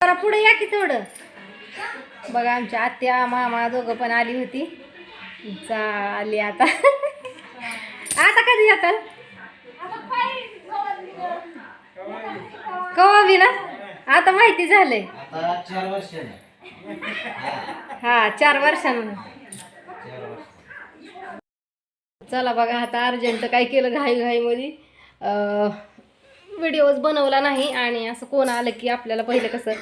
जरा पुढे या की थोडं. बघा आमच्या आत्या मामा दोघं पण आली होती. आली आता. आता कधी जाताल कवा बी ना? आता माहिती झालंय. नाही हा चार वर्षांना. चला बघा आता अर्जंट काय केलं घाई घाईमध्ये व्हिडिओज बनवला नाही आणि असं कोण आलं की आपल्याला पहिलं कसं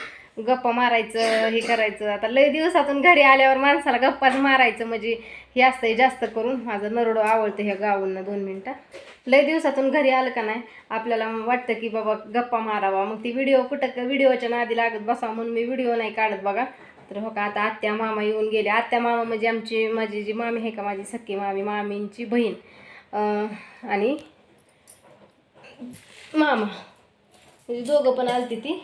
गप्पा मारायचं हे करायचं. आता लय दिवसातून घरी आल्यावर माणसाला गप्पाच मारायचं म्हणजे हे असतंय जास्त करून. माझं नरडो आवडतं ह्या गावांना दोन मिनटं. लय दिवसातून घरी आलं का नाही आपल्याला वाटतं की बाबा गप्पा मारावा. मग ती व्हिडिओ कुठं व्हिडिओच्या नादी लागत बसावं म्हणून मी व्हिडिओ नाही काढत बघा. तर हो का आता आत्या मामा येऊन गेले. आत्या मामा म्हणजे आमची माझी जी मामी आहे का माझी सख्खी मामी मामींची बहीण. आणि मामा. म्हणजे दोघं पण आलती ती.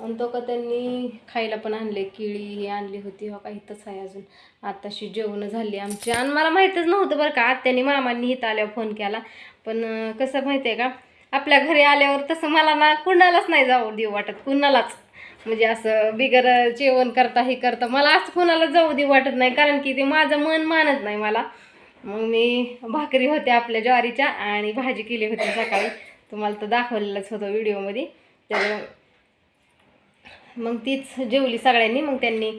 आणि तो का त्यांनी खायला पण आणले केळी हे आणली होती. हो का इथंच आहे अजून. आत्ताशी जेवणं झाली आमची. आणि मला माहीतच नव्हतं बरं का आत्याने मामांनी इथं आल्यावर फोन केला. पण कसं माहिती आहे का आपल्या घरी आल्यावर तसं मला ना कुणालाच नाही जाऊ देऊ वाटत. कुणालाच. म्हणजे असं बिगर जेवण करता हे करता मला असं कुणाला जाऊ देऊ वाटत नाही. कारण की ते माझं मन मानत नाही मला. मग मी भाकरी होत्या आपल्या ज्वारीच्या आणि भाजी केली होती सकाळी. तुम्हाला तर दाखवलेलंच होतं व्हिडिओमध्ये. तर मग तीच जेवली सगळ्यांनी. मग त्यांनी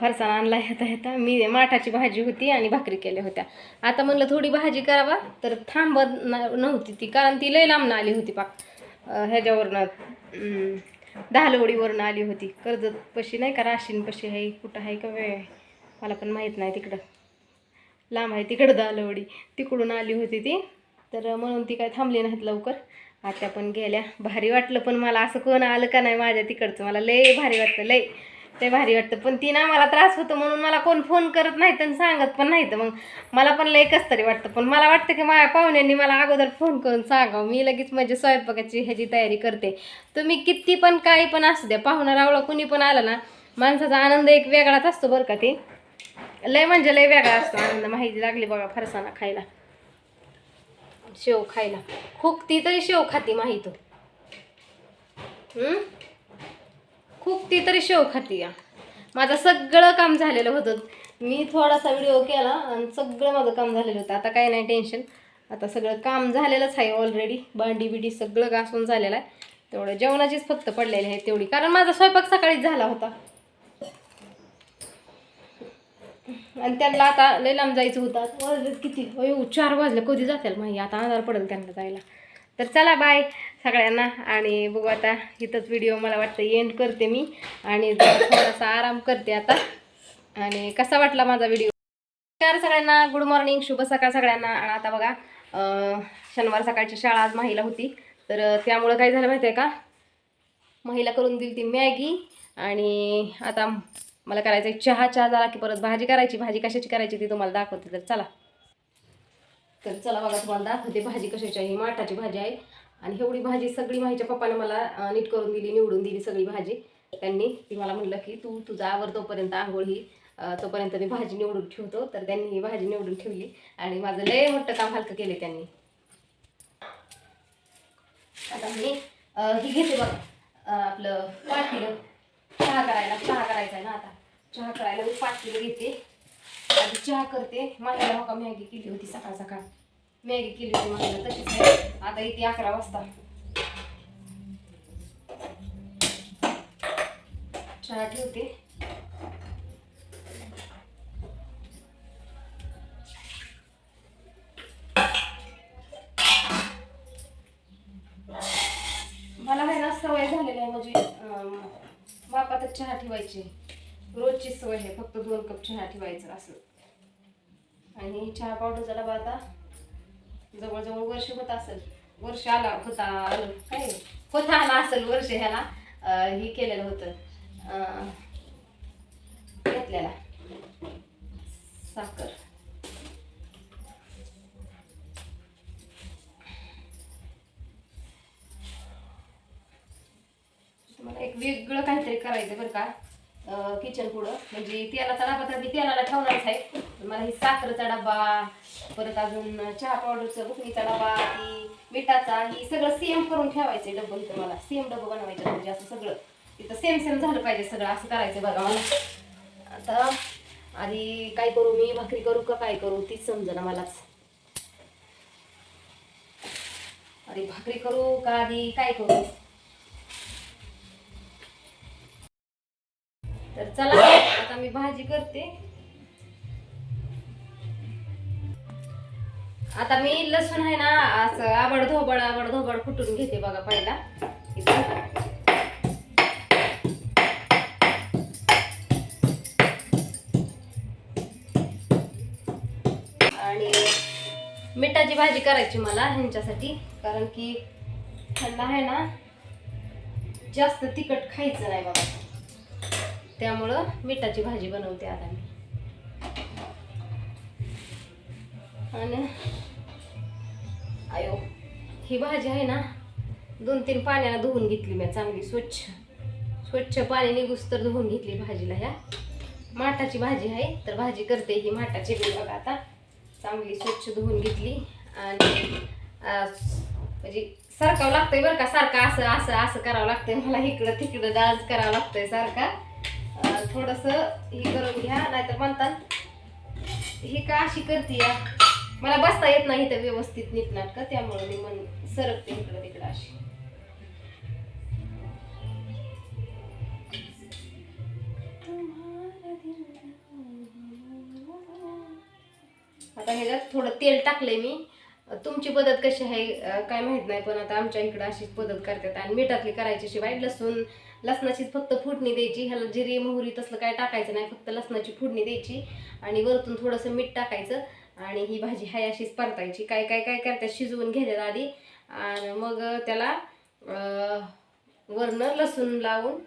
फरसाण आणला येता येता. मी माठाची भाजी होती आणि भाकरी केल्या होत्या. आता म्हणलं थोडी भाजी करावा तर थांबत न- नव्हती ती कारण ती लय लांबनं आली होती पाक ह्याच्यावरनं दहालवडीवरनं आली होती. कर्जत पशी नाही का राशीन पशी आहे कुठं आहे का वेळ आहे? मला पण माहीत नाही तिकडं. लांब आहे तिकडं दालवडी तिकडून आली होती ती. तर म्हणून ती काय थांबली नाहीत लवकर. आत्या पण गेल्या. भारी वाटलं पण मला असं कोण आलं का नाही माझ्या तिकडचं. मला लय भारी वाटतं लय. ते भारी वाटतं. पण ती ना मला त्रास होतो म्हणून मला कोण फोन करत नाहीत आणि सांगत पण नाहीत. मग मला पण लय कस तरी वाटतं. पण मला वाटतं की माझ्या पाहुण्यांनी मला अगोदर फोन करून सांगावं. मी लगेच म्हणजे स्वयंपाकाची ह्याची तयारी करते. तुम्ही किती पण काही पण असू द्या. पाहुणा रावळा कुणी पण आला ना माणसाचा आनंद एक वेगळाच असतो बरं का ते. लय म्हणजे लय वेगळा असतो आनंद. माहिती लागली बघा फरसाना खायला. शेव खायला. खूप ती तरी शेव खाती माहीत. खूप ती तरी शेव खाती या. माझं सगळं काम झालेलं होतं. मी थोडासा व्हिडिओ केला आणि सगळं माझं काम झालेलं होतं. आता काही नाही टेन्शन. आता सगळं काम झालेलंच आहे ऑलरेडी भांडी बिडी सगळं घासून झालेलं आहे. तेवढं जेवणाचीच फक्त पडलेली आहे तेवढी. कारण माझा स्वयंपाक सकाळीच झाला होता. आणि त्यांना आता लय लांब जायचं होतं. किती? अयो चार वाजले. कधी जातील माही आता आधार पडेल त्यांना जायला. तर चला बाय सगळ्यांना. आणि बघू आता इथंच व्हिडिओ मला वाटतं एंड करते मी. आणि थोडासा आराम करते आता. आणि कसा वाटला माझा व्हिडिओ नमस्कार सगळ्यांना. गुड मॉर्निंग शुभ सकाळ सगळ्यांना. आणि आता बघा शनिवार सकाळची शाळा आज माहीला होती. तर त्यामुळं काय झालं माहिती आहे का? महिला करून दिली ती मॅगी. आणि आता मला करायचं आहे चहा चहा झाला की परत भाजी करायची भाजी कशाची करायची ती तुम्हाला दाखवते. तर चला. तर चला बघा तुम्हाला दाखवते भाजी कशाची आहे. ही माठाची भाजी आहे. आणि एवढी भाजी सगळी माझ्या पप्पाने मला नीट करून दिली निवडून दिली सगळी भाजी. त्यांनी ती मला म्हणलं की तू तुझा आवर तोपर्यंत आंघोळ ही. तोपर्यंत मी भाजी निवडून ठेवतो. तर त्यांनी ही भाजी निवडून ठेवली आणि माझं लय मोठं काम हलकं केले त्यांनी. आता मी ही घेते बघा. आपलं पाठीलं चहा करायला चहा करायचा आहे ना आता. चहा करायला मी पाठीलं घेते. आधी चहा करते. माझ्या हो का मॅगी केली होती सकाळ सकाळ. मॅगी केली होती माझ्या तशीच आहे. आता इथे अकरा वाजता. चहा ठेवते. मला आहे ना सवय झालेली आहे म्हणजे अं, मापातच चहा ठेवायची. रोजची सवय आहे फक्त दोन कप चहा ठेवायचं असं आणि चहा पावडरचा डबा आता जवळजवळ वर्ष होत असेल. वर्ष आला होता आलं. काय? होता आला असेल वर्ष ह्याला. हे केलेलं होतं. घेतलेला. साखर. मला एक वेगळं काहीतरी करायचं बरं का. किचन पुढं. म्हणजे तेलाचा डबा तर मी तेलाला ठेवणारच आहे. मला ही साखरेचा डबा परत अजून चहा पावडरचा बुकणीचा डबा की मिठाचा ही सगळं सेम करून ठेवायचं आहे डब्बं इथं मला. सेम डब्बं बनवायचं म्हणजे असं सगळं. तिथं सेम सेम झालं पाहिजे सगळं असं करायचं बघा मला. आता आधी काय करू मी? भाकरी करू का काय करू? तीच समजा मलाच. आधी भाकरी करू का आधी काय करू? करते. आता मी लसूण आहे ना असं आबड धोबड आबड धोबड फुटून घेते बघा पहिला. इथं. आणि मिठाची भाजी करायची मला ह्यांच्यासाठी कारण की थंड आहे ना जास्त तिखट खायचं नाही बाबा त्यामुळं मिठाची भाजी बनवते आता मी. आणि आयो ही भाजी आहे ना दोन तीन पाण्याला धुवून घेतली मी चांगली स्वच्छ. स्वच्छ पाणी निघूस तर धुवून घेतली भाजीला ह्या. माठाची भाजी आहे तर भाजी करते ही माठाची बी बघा आता. चांगली स्वच्छ धुवून घेतली आणि म्हणजे सारखावं लागतंय बरं का सारखं असं असं असं करावं लागतंय. मला इकडं तिकडं डान्स करावं लागतंय सारखा. थोडस हे करून घ्या नाहीतर म्हणतात हे का अशी करते या मला बसता येत नाही इथं व्यवस्थित नीटनाटकं त्यामुळे मी मन सरकते इकडं तिकडं अशी. आता ह्याच्यात थोडं तेल टाकलंय मी. तुमची पद्धत कशी आहे? काय माहीत नाही पण आता आमच्या इकडं अशीच पद्धत करतात. आणि मिठातली करायची शिवाय लसूण लसणाचीच फक्त फोडणी द्यायची. ह्याला जिरे मोहरी तसलं काय टाकायचं नाही. फक्त लसणाची फोडणी द्यायची आणि वरतून थोडंसं मीठ टाकायचं आणि ही भाजी हाय अशीच परतायची. काय काय काय करतात शिजवून घ्यायच्या आधी. आणि मग त्याला वरनं लसूण लावून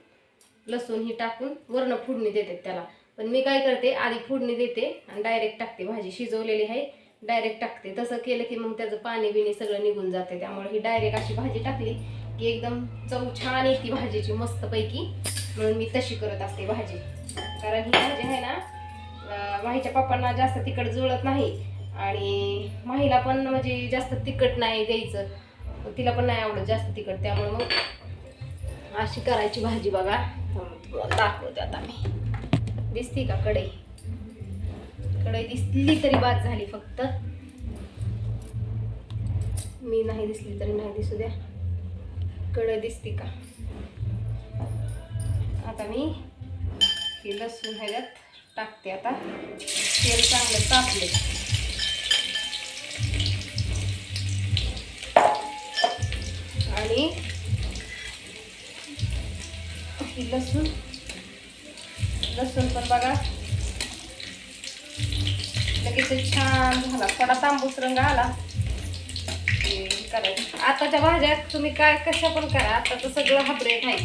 लसूण ही टाकून वरनं फोडणी देतात त्याला. पण मी काय करते आधी फोडणी देते आणि डायरेक्ट टाकते. भाजी शिजवलेली आहे डायरेक्ट टाकते. तसं केलं की मग त्याचं पाणी बिणी सगळं निघून जाते त्यामुळे ही डायरेक्ट अशी भाजी टाकली की एकदम चव छान येते भाजीची मस्तपैकी. म्हणून मी तशी करत असते भाजी. कारण ही भाजी आहे ना माहीच्या पप्पांना जास्त तिखट जुळत नाही आणि माहीला पण म्हणजे जास्त तिखट नाही द्यायचं. तिला पण नाही आवडत जास्त तिखट त्यामुळे मग अशी करायची भाजी बघा. दाखवते आता मी. दिसती का कढई? कढई दिसली तरी बाद झाली फक्त. मी नाही दिसली तरी नाही दिसू द्या. कढई दिसते का? आता मी ही लसूण ह्याच्यात टाकते आता. तेल चांगलं तापले. आणि ही लसूण लसूण पण बघा. लगेच छान झाला. थोडा तांबूस रंग आला. करायचं. आताच्या भाज्या तुम्ही काय कशा पण करा. आता तर सगळं हाबरेट आहे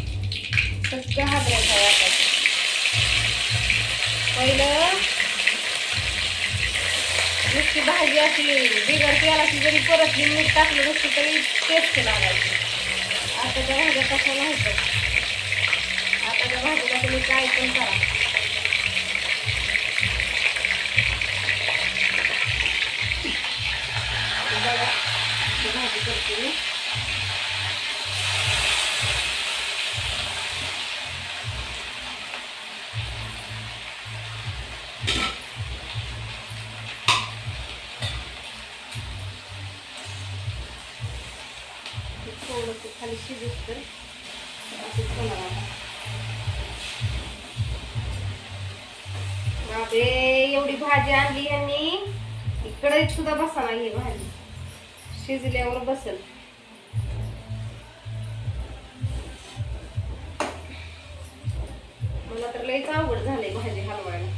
सगळं हाबरेट आहे आता. पहिलं नुसती भाजी अशी बिगर तेलाची जरी परतली मीठ टाकलं नुसती तरी टेस्ट लागायची. आताच्या भाज्या कशा नव्हत्या आताच्या भाजीला तुम्ही काय पण करा. भाजी थोडंसं खाली शिजत तर असंच होणार आता. एवढी भाजी आणली यांनी इकडे सुद्धा बसा नाही ही भाजी शिजल्यावर बसेल. मला तर लयच अवघड झालंय भाजी हलवायला.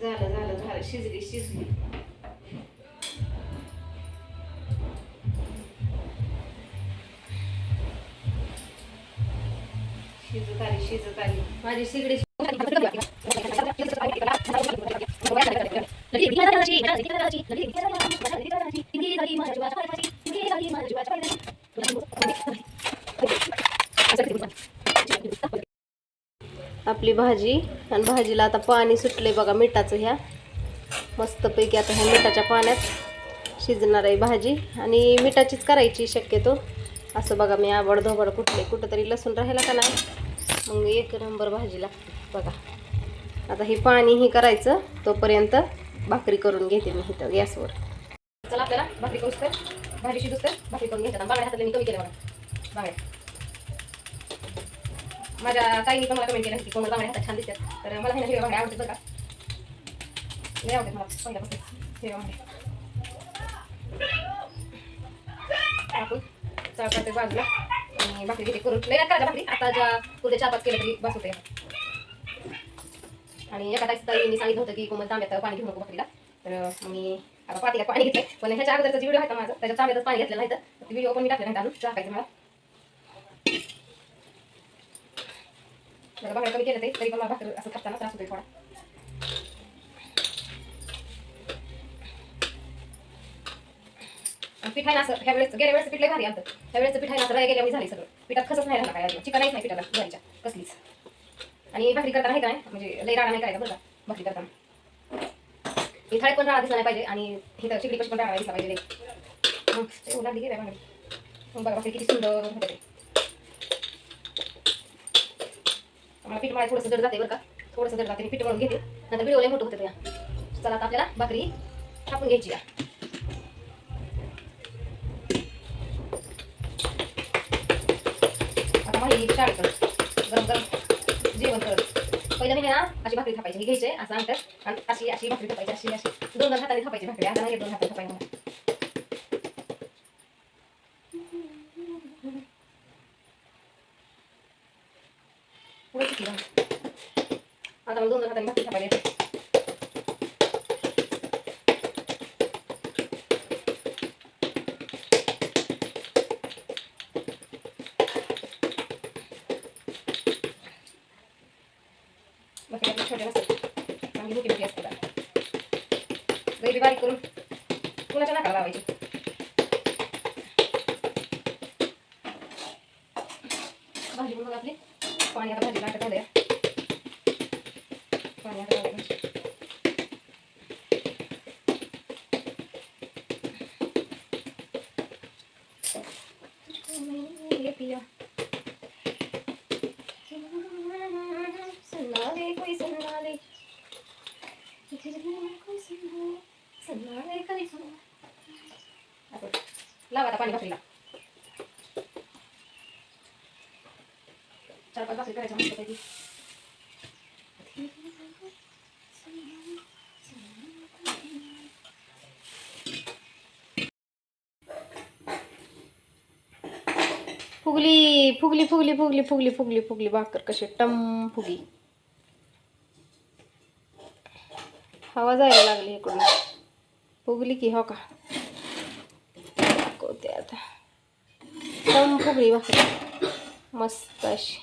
झालं झालं झालं. शिजली शिजली. शिजत आली माझी आपली भाजी आणि भाजीला आता पाणी सुटलंय बघा मिठाचं ह्या. मस्तपैकी आता ह्या मिठाच्या पाण्यात शिजणार आहे भाजी. आणि मिठाचीच करायची शक्यतो. असं बघा मी आवड धोबड कुठले कुठंतरी लसूण राहिला का नाही? मग एक नंबर भाजी लागते. बघा. आता हे पाणीही करायचं तोपर्यंत भाकरी करून घेते मी इथं गॅसवर. चला आपल्याला भाकरी करूच तर? भाजी तर? भाकरी करून घेतात. बांगड्या हाताला मी कमी केल्या मला बांगड्या. माझ्या ताईने पण मला कमेंट केलं की कोणाला बांगड्या हातात छान दिसतात. तर मला हे ना हिरव्या बांगड्या आवडतात बघा का? लय आवडतात मला. पहिल्यापासून हिरव्या बांगड्या. आपण चळपाते बाजूला. भाकरी घेते करून लय करायच्या भाकरी आता ज्या पुढे चार पाच केलं तरी बस होते. आणि एका ताईचं ताईंनी सांगितलं होतं की कोमल तांब्यात पाणी घेऊ नको भाकरीला तर मी आता पातीला पाणी घेतलं पण ह्याच्या अगोदरचा व्हिडिओ आहे का माझा त्याच्या तांब्यातच पाणी घेतलं नाही तर व्हिडिओ पण मी टाकले नाही अजून टाकायचं मला. जरा बाहेर कमी केलं ते तरी पण मला भाकर असं करताना त्रास होतोय थोडा. आणि असं ह्या वेळेस गेल्या वेळेस पिठलं लय भारी आमचं ह्या वेळेस पीठ असं गेल्या मी झाली सगळं. पिठात खसच नाही राहिला काय चिकनच नाही पिठाला घरीच्या कसलीच. आणि भाकरी करताना हे काय म्हणजे लई राडा नाही करायचा बरं का भाकरी करताना. हे थाळीत पण राडा दिसला नाही पाहिजे आणि इथं चिकडी पण राडा दिसला पाहिजे लागली गेल्या मग. बघा भाकरी किती सुंदर होते मला पीठ मला थोडंसं जड जाते बरं का. थोडंसं जड जाते मी पीठ म्हणून घेते. नंतर व्हिडिओ मोठं होते चला आता आपल्याला भाकरी थापून घ्यायची या आता माझी शाळेत करत गरम गरम जेवण करत पहिलं मी ना अशी भाकरी थापायची ही घ्यायची असं आणतात आणि अशी अशी भाकरी थापायची अशी अशी दोन दोन हाताने थापायची भाकरी आता नाही दोन हाताने थापायची मला पुढे किती झालं? आता मला दोन दोन बारीक करून कुणाच्या नाकाला लावायची? भाजी पण आपली? पाणी आता भाजीला टाकत आहे पाणी आता लावा आता पाणी भाकरीला चार पाच भाकरी करायच्या मस्त पैकी. फुगली फुगली फुगली फुगली फुगली फुगली फुगली भाकर कशी टम फुगी. हवा जायला लागली इकडून. फुगली की हो का? दाखवते आता टम फुगली भाकरी मस्त अशी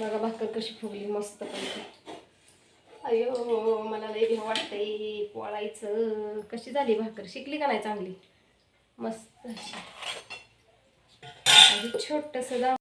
बघा भाकर कशी फुगली मस्त पण अयो मला लई भीव वाटतंय पोळायचं कशी झाली भाकर शिकली का नाही चांगली मस्त अशी छोटस